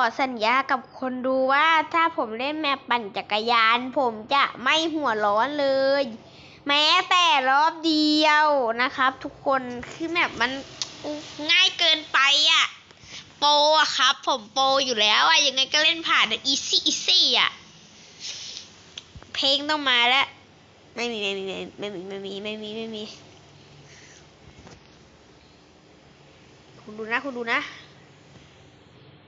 อสัญญากับคนดูว่าถ้าผมเล่นแมปปั่นจักรยาน ผมจะไม่หัวร้อนเลย แม้แต่รอบเดียวนะครับ ทุกคนคือแมปมันง่ายเกินไปอะ่ะ โปอะครับ ผมโปอยู่แล้วอะยังไงก็เล่นผ่านอีซี่อีซี่อะเพลงต้องมาแล้วไม่มีไม่มีไม่มีไม่มีไม่มีไม่มีคุณดูนะคุณดูนะ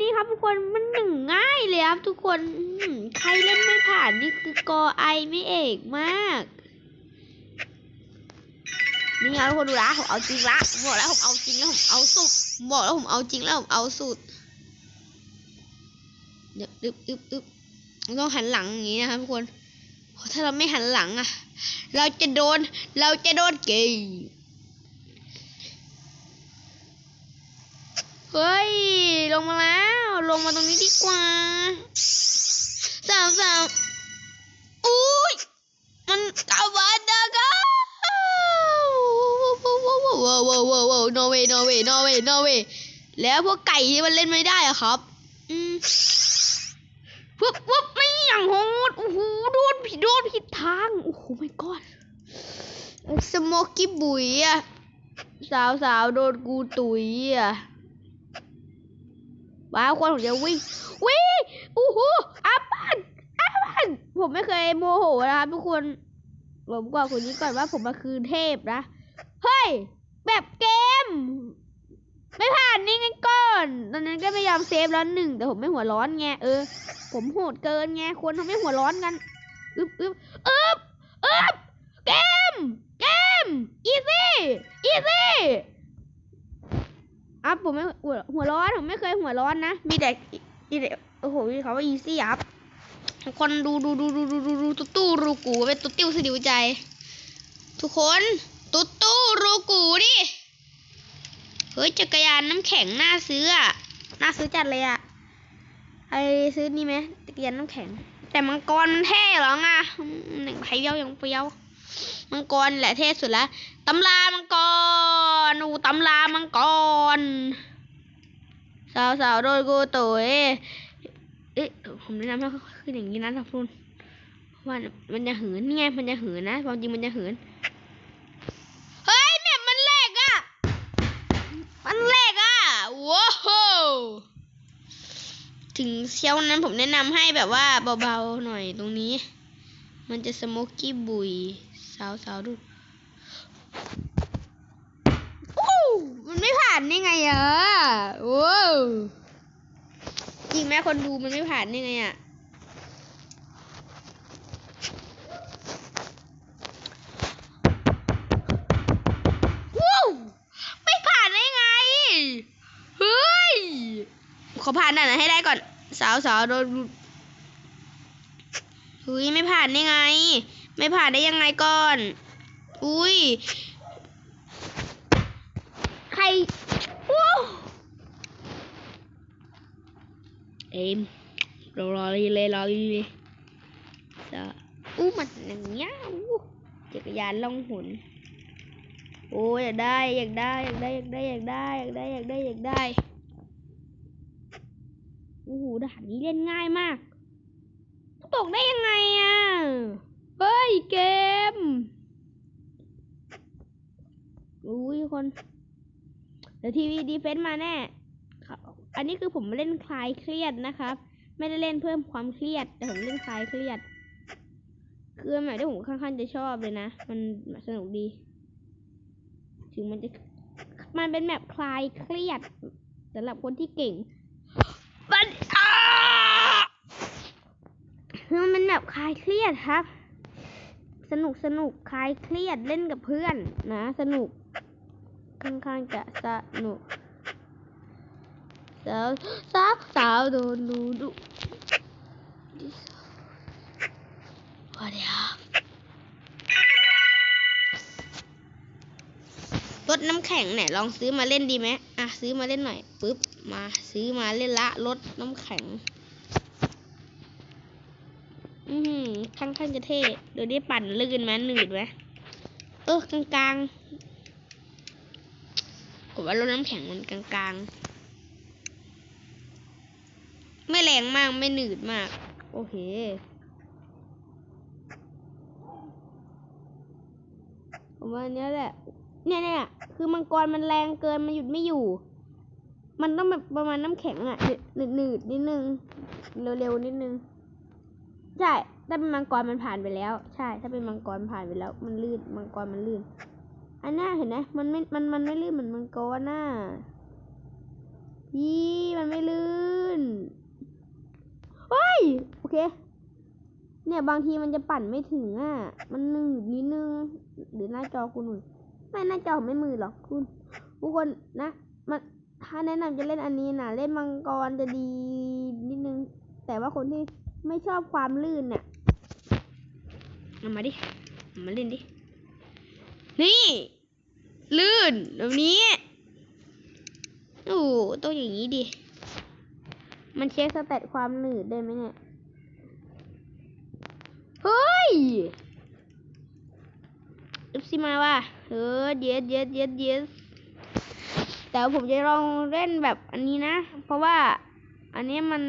นี่ครับทุกคนมันหนึ่งง่ายเลยครับทุกคนใครเล่นไม่ผ่านนี่คือกอไอไม่เอกมาก นี่ครับทุกคนดูนะผมเอาจริงละผมบอกแล้วผมเอาจริงแล้วผมเอาสุดผมบอกแล้วผมเอาจริงแล้วผมเอาสุดเดี๋ยวอึบอึบอึบต้องหันหลังอย่างนี้นะครับทุกคนถ้าเราไม่หันหลังอะเราจะโดน เราจะโดนเกย์เฮ้ย ลงมาแล้ว ลงมาตรงนี้ดีกว่าสาวสาวอุ้ยมันกาวันดากาว้าวว้าวว้าวว้าว no way no way no way no way แล้วพวกไก่ที่มันเล่นไม่ได้อะครับอืมปุ๊บปุ๊บไม่อย่างโหดโอ้โหโดนผิดโดนผิดทางโอ้โหไม่กอดสโมกกี้บุ๋ยอะสาวสาวโดนกูตุ๋ยอะ ว้าวคนผมจะวิ่งวิ่งโอ้โหอาปันอาปันผมไม่เคยโมโหนะครับทุกคนผมบอกคนนี้ก่อนว่าผมมาคือเทพนะเฮ้ยแบบเกม ไม่ผ่านนี่ไงก่อน ตอนนั้นก็พยายามเซฟแล้วหนึ่งแต่ผมไม่หัวร้อนไงเออ ผมโหดเกินไงควรทำให้หัวร้อนกันอึบอึบอึบอึบเกม เกม อีซี่ อีซี่ อัพผมไม่หัวหัวร้อนผมไม่เคยหัวร้อนนะ มีแต่มีแต่โอ้โหมีคำว่าอีซี่อัพทุกคนดูดูดูดูดูดูดูตุ๊ตู้รูกูเป็นตุ๊ติ้วสดิวใจ ทุกคนตุ๊ตู้รูกูดิเฮ้ยจักรยานน้ำแข็งน่าซื้ออะน่าซื้อจัดเลยอะไอซื้อนี่ไหมจักรยานน้ำแข็ง แต่มังกรมันเท่เหรอไงหนึ่งไผ่เย้ายังเปรี้ยว มังกรแหละเท่สุดละตำรามังกรอูตำรามังกร สาวสาวโดนกูตุ๋ยเอ๊ะผมแนะนำให้เขาขึ้นอย่างนี้นะทุกคนว่ามันจะเหินนี่ไงมันจะเหินนะความจริงมันจะเหินเฮ้ยแมปมันแหลกอะมันแหลกอะว้าวถึงเชียวนั้นผมแนะนำให้แบบว่าเบาๆหน่อยตรงนี้ มันจะสโมกกี้บุยสาวสาวดูอู้มันไม่ผ่านได้ไงอะว้จริงไหมคนดูมันไม่ผ่านได้ไงอะว้าวไม่ผ่านได้ไงเฮ้ยขอผ่านหน่อยให้ได้ก่อน สาวสาวโดน เฮ้ยไม่ผ่านได้ไง ไม่ผ่านได้ยังไงก่อน อุ้ยใครว้าวเอ็มรอรอเลยเลยรอเลยจะอู้มันอย่างเงี้ยอู้จักรยานล่องหนโอ้ยอยากได้อยากได้อยากได้อยากได้อยากได้อยากได้อยากได้อยากได้โอ้โหด่านนี้เล่นง่ายมาก ตกได้ยังไงอะ เฮ้ยเกมอุ้ยคน เดี๋ยวทีวีดีเฟนต์มาแน่ อันนี้คือผมเล่นคลายเครียดนะครับ ไม่ได้เล่นเพิ่มความเครียด แต่ผมเล่นคลายเครียด คือเป็นแบบที่ผมค่อนข้างจะชอบเลยนะ มันสนุกดี ถึงมันจะ มันเป็นแบบคลายเครียดสำหรับคนที่เก่งมัน คือมันแบบคลายเครียดครับ สนุกสนุกคลายเครียดเล่นกับเพื่อนนะ สนุกค่อนข้างจะสนุกสาวสาวสาวโดนดูดูอเดี๋ยวรถน้ำแข็งเนี่ยลองซื้อมาเล่นดีไหมอะซื้อมาเล่นหน่อยปึ๊บมาซื้อมาเล่นละรถน้ำแข็ง อือหือข้างข้างๆจะเท่เดี๋ยวได้ปั่นลื่นไหมหนืดไหมเออกลางกลางๆผมว่ารถน้ำแข็งมันกลางกลางๆไม่แรงมากไม่หนืดมาก โอเคผมว่าเนี้ยแหละ เนี่ยเนี่ยคือมังกรมันแรงเกินมันหยุดไม่อยู่ มันต้องแบบประมาณน้ำแข็งอะหนืดหนืดๆนิดนึงเร็วๆนิดนึง ใช่ ถ้าเป็นมังกรมันผ่านไปแล้ว ใช่ ถ้าเป็นมังกรผ่านไปแล้ว มันลื่น มังกรมันลื่น อันน่าเห็นไหมมันไม่ มัน มันไม่ลื่นเหมือนมังกรน่ะยี่มันไม่ลื่นเฮ้ย โอเค เนี่ยบางทีมันจะปั่นไม่ถึงอะ มันหนืดนิดนึง หรือหน้าจอคุณหนุ่ยไม่หน้าจอไม่มือหรอกคุณ ทุกคนนะ มันถ้าแนะนำจะเล่นอันนี้นะเล่นมังกรจะดีนิดนึง แต่ว่าคนที่ ไม่ชอบความลื่นเนี่ยเอามาดิเอามาเล่นดิ นี่ ลื่นแบบนี้ โอ้โหต้องอย่างนี้ดิ มันเช็คสเตตความหนืดได้ไหมเนี่ย เฮ้ยเอฟซีมาว่ะเออเยสเยสเยสเยสแต่ผมจะลองเล่นแบบอันนี้นะ เพราะว่าอันนี้มัน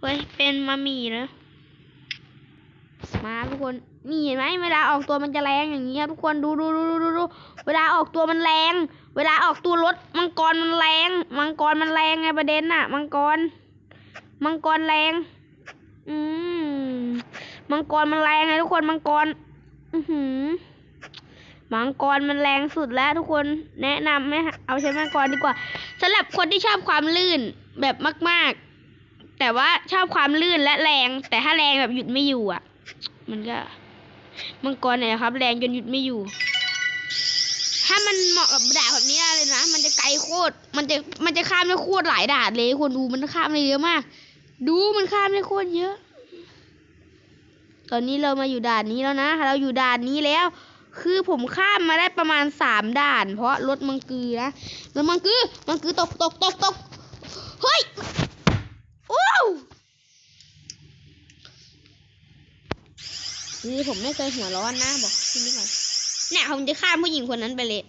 เฮ้ย เป็นมามีนะมาทุกคนนี่เห็นไหมเวลาออกตัวมันจะแรงอย่างนี้ครับทุกคนดูดูดูดูดูดูเวลาออกตัวมันแรง เวลาออกตัวรถมังกรมันแรง มังกรมันแรงไงประเด็นน่ะ มังกร มังกรแรง อืมมังกรมันแรงไงทุกคนมังกร อือหือมังกรมันแรงสุดแล้วทุกคนแนะนำไหมเอาใช้มังกรดีกว่าสำหรับคนที่ชอบความลื่นแบบมาก ๆ แต่ว่าชอบความลื่นและแรง แต่ถ้าแรงแบบหยุดไม่อยู่อะ มันก็มังกรเนี่ยครับ แรงจนหยุดไม่อยู่ ถ้ามันเหมาะกับด่าแบบนี้เลยนะ มันจะไกลโคตร มันจะมันจะข้ามได้โคตรหลายด่านเลยคนดูมันข้ามได้เยอะมาก ดูมันข้ามได้โคตรเยอะ ตอนนี้เรามาอยู่ด่านนี้แล้วนะ เราอยู่ด่านนี้แล้ว คือผมข้ามมาได้ประมาณสามด่าน เพราะรถมังกือนะรถมังกือมังกือตกตกตกตกเฮ้ย ว้าวนี่ผมไม่เคยหัวร้อนนะบอกที่นี่ก่อนเนี่ยผมจะฆ่าผู้หญิงคนนั้นไปเลย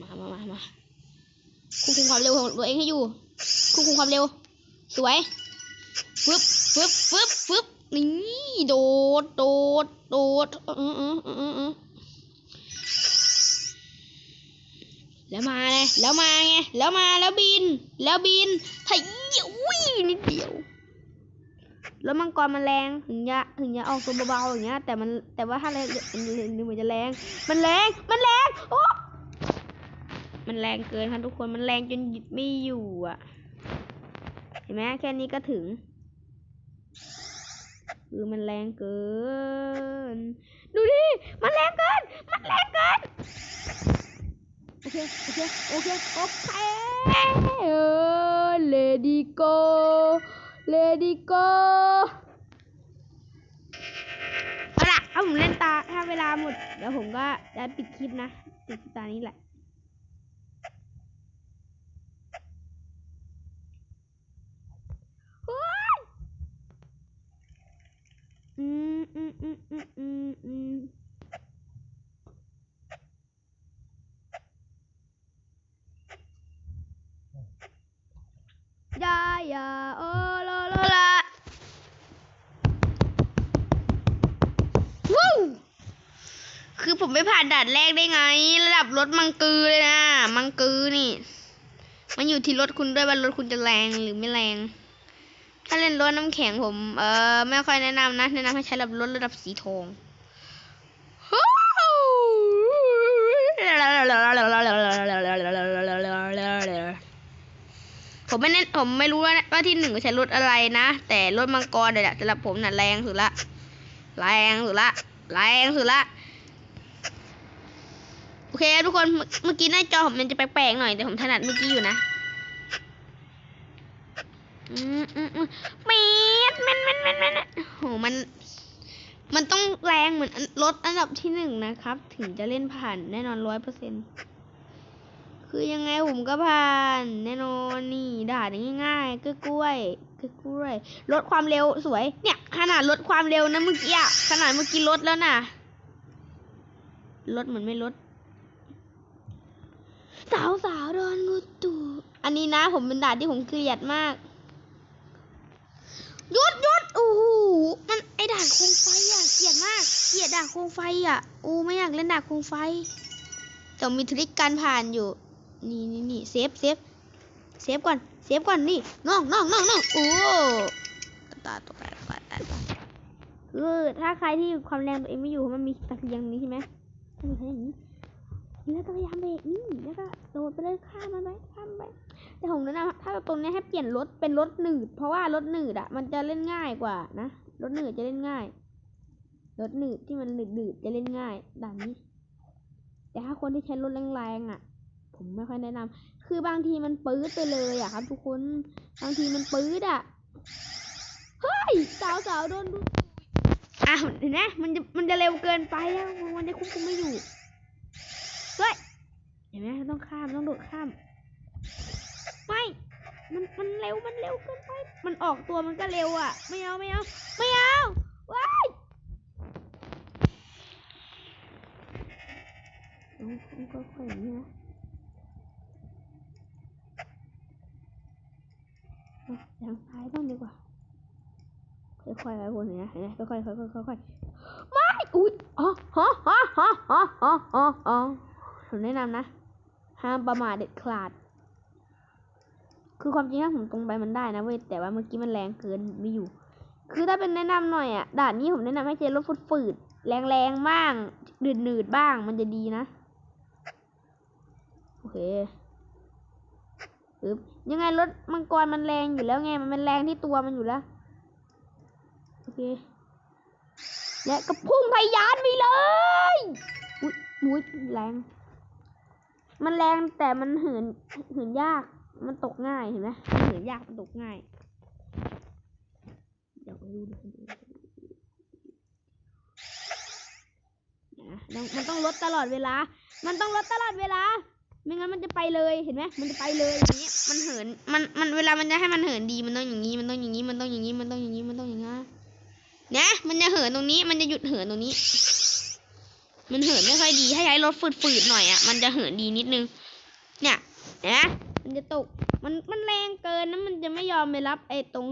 มามามามาควบคุมความเร็วของตัวเองให้อยู่ควบคุมความเร็ว สวยฟึบฟึบฟึบฟึบนี่ โดด โดด โดด อืออืออืออือแล้วมาไง แล้วมาไง แล้วมาแล้วบิน แล้วบินไถ่อุ้ยนิดเดียว แล้วมังกรมันแรงถึงจะถึงจะออกตัวเบาๆอย่างเงี้ย แต่มันแต่ว่าถ้าแรงมันเหมือนจะแรง มันแรง มันแรง โอ้ มันแรงเกินค่ะทุกคน มันแรงจนหยุดไม่อยู่อะ เห็นไหมแค่นี้ก็ถึง คือมันแรงเกิน ดูดิ มันแรงเกิน มันแรงเกิน โอเค โอเค โอเค โอเคเออเลดี้โกเลดี้โกเอาล่ะถ้าผมเล่นตา ถ้าเวลาหมด เดี๋ยวผมก็จะปิดคลิปนะปิดตานี้แหละ เฮ้ย อืมอืมอืมอืมอืมอืมยายาโอโลโลละวู้คือผมไม่ผ่านด่านแรกได้ไง ระดับรถมังกือเลยนะ มังกือนี่ มันอยู่ที่รถคุณด้วยว่ารถคุณจะแรงหรือไม่แรง ถ้าเล่นรถน้ำแข็งผม เออไม่ค่อยแนะนำนะ แนะนำให้ใช้ระดับรถระดับสีทองผมไม่เน้นผมไม่รู้ว่าว่าที่หนึ่งใช้รถอะไรนะ แต่รถมังกรเนี่ยสำหรับผมน่ะแรงสุดละ แรงสุดละ แรงสุดละ โอเค ทุกคนเมื่อกี้หน้าจอผมมันจะแปลกๆหน่อยแต่ผมถนัดเมื่อกี้อยู่นะ อืมอืมอืมปี๊ดมันมันมันมันโหมัน มันต้องแรงเหมือนรถอันดับที่หนึ่งนะครับ ถึงจะเล่นผ่านแน่นอนร้อยเปอร์เซ็นคือยังไงผมก็ผ่าน แน่นอนนี่ด่านง่ายๆกล้วยๆกล้วย ลดความเร็วสวย เนี่ย ขนาดลดความเร็วนะเมื่อกี้อะขนาดเมื่อกี้ลดแล้วน่ะลดเหมือนไม่ลดสาวสาวโดนงูตูอันนี้นะผมเป็นด่านที่ผมเกลียดมาก หยุดหยุดโอ้โหมันไอด่านโคมไฟอะเกลียดมากเกลียดด่านโคมไฟอะโอ้ไม่อยากเล่นด่านโคมไฟแต่มีทริคการผ่านอยู่ นี่นี่นี่เซฟเซฟเซฟก่อนเซฟก่อนนี่น้องน้องน้องน้องโอ้ตาตายตาตาตายคือถ้าใครที่ความแรงตัวเองไม่อยู่มันมีตะเกียงนี้ใช่ไหมมันใช้อย่างนี้แล้วก็พยายามเบรกนี่แล้วก็โดดไปเลยข้ามมันไปข้ามไป แต่ผมแนะนำถ้าตรงนี้ให้เปลี่ยนรถเป็นรถหนืด เพราะว่ารถหนืดอะมันจะเล่นง่ายกว่านะรถหนืดจะเล่นง่ายรถหนืดที่มันหนืดหนืดๆจะเล่นง่ายด่านนี้ แต่ถ้าคนที่ใช้รถแรงๆอะผมไม่ค่อยแนะนำคือบางทีมันปื๊ดไปเลยอะครับ ทุกคนบางทีมันปื๊ดอะเฮ้ยสาวสาวๆโดนดูอ้าวเห็นไหมมันจะมันจะเร็วเกินไปอะมันจะควบคุมไม่อยู่เฮ้ยเห็นไหมต้องข้ามต้องโดดข้าม มันมันเร็วมันเร็วเกินไป มันออกตัวมันก็เร็วอะ ไม่เอาไม่เอา ไม่เอาว้ายต้องต้องค่อยๆอย่างนี้นะเอาทางซ้ายบ้างดีกว่า ค่อยๆไปคนเห็นไหมเห็นไหมค่อยๆค่อยๆค่อยๆไม่อุ้ยอ๋อฮะฮะฮะฮะฮะฮะฮะผมแนะนำนะ ห้ามประมาทเด็ดขาด คือความจริงถ้าผมตรงไปมันได้นะเว้ยแต่ว่าเมื่อกี้มันแรงเกินไม่อยู่ คือถ้าเป็นแนะนำหน่อยอะด่านนี้ผมแนะนำให้ใช้รถฝืดๆแรงๆบ้างหนืดๆบ้างมันจะดีนะโอเคยังไงรถมังกรมันแรงอยู่แล้วไงมันเป็นแรงที่ตัวมันอยู่แล้วโอเคและก็พุ่งทะยานไปเลยอุ้ยอุ้ยแรง มันแรงแต่มันเหินเหินยาก มันตกง่ายเห็นไหมมันเหินยากมันตกง่าย เดี๋ยวไปดูดูนะมันต้องลดตลอดเวลา มันต้องลดตลอดเวลา ไม่งั้นมันจะไปเลย เห็นไหมมันจะไปเลยอย่างนี้มันเหิน มัน มันเวลามันจะให้มันเหินดี มันต้องอย่างนี้ มันต้องอย่างนี้ มันต้องอย่างนี้ มันต้องอย่างนี้ มันต้องอย่างนี้นะ มันจะเหินตรงนี้ มันจะหยุดเหินตรงนี้ มันเหินไม่ค่อยดี ถ้าใช้รถฝืดๆหน่อยอะ มันจะเหินดีนิดนึง เนี่ยเห็นไห มันจะตก มันมันแรงเกินนะมันจะไม่ยอมไปรับไอ้ตรง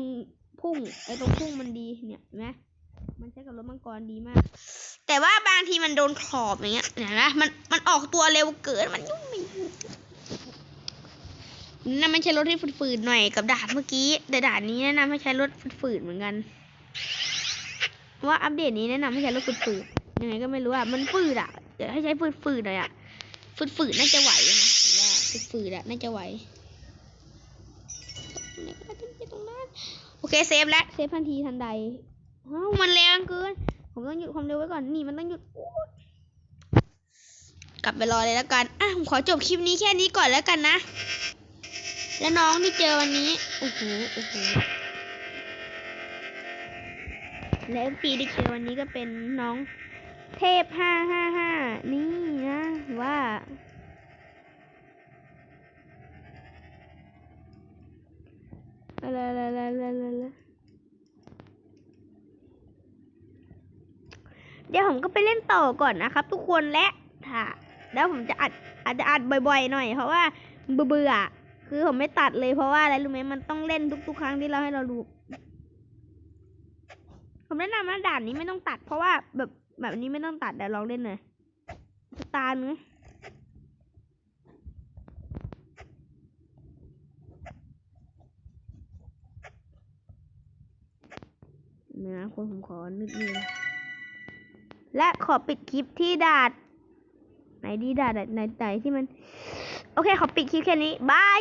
พุ่ง ไอ้ตรงพุ่งมันดีเนี่ยเห็นไหมมันใช้กับรถมังกรดีมาก แต่ว่าบางทีมันโดนขอบอย่างเงี้ยเห็นไหมมันมันออกตัวเร็วเกินมันยุ่งไม่ยุ่นั่นมันใช้รถที่ฝืดๆหน่อยกับด่านเมื่อกี้ แต่ด่านนี้แนะนำให้ใช้รถฝืดๆเหมือนกัน ว่าอัปเดตนี้แนะนำให้ใช้รถฝืดๆยังไงก็ไม่รู้อะมันฝืดอะเดี๋ยวให้ใช้ฝืดๆหน่อยอะฝืดๆน่าจะไหวนะ ฝืดฝืดๆอะน่าจะไหวตรงไหนก็ได้ที่ตรงนั้นโอเคเซฟแล้วเซฟทันทีทันใดอ้าวมันแรงเกิน ผมต้องหยุดความเร็วไว้ก่อนนี่มันต้องหยุดโอ๊ยกลับไปรอเลยแล้วกันอะผมขอจบคลิปนี้แค่นี้ก่อนแล้วกันนะ แล้วน้องที่เจอวันนี้โอ้โหโอ้โหและเอฟซีที่เจอวันนี้ก็เป็นน้องเทพห้าห้าห้านี่นะว่า อะไรอะไรอะไรอะไรอะไรเดี๋ยวผมก็ไปเล่นต่อก่อนนะครับ ทุกคนและค่ะแล้วผมจะอัดอาจจะอัดบ่อยๆหน่อย เพราะว่าเบื่อคือผมไม่ตัดเลยเพราะว่าอะไรรู้ไหมมันต้องเล่นทุกๆครั้งที่เราให้เราดูผมแนะนำนะด่านนี้ไม่ต้องตัด เพราะว่าแบบแบบนี้ไม่ต้องตัดเดี๋ยวลองเล่นหน่อยตาเนื้อ เนื้อคนผมขอนึกนึงและขอปิดคลิปที่ดาดไหนดีดาดไหนไหนที่มัน โอเค ขอปิดคลิปแค่นี้ บาย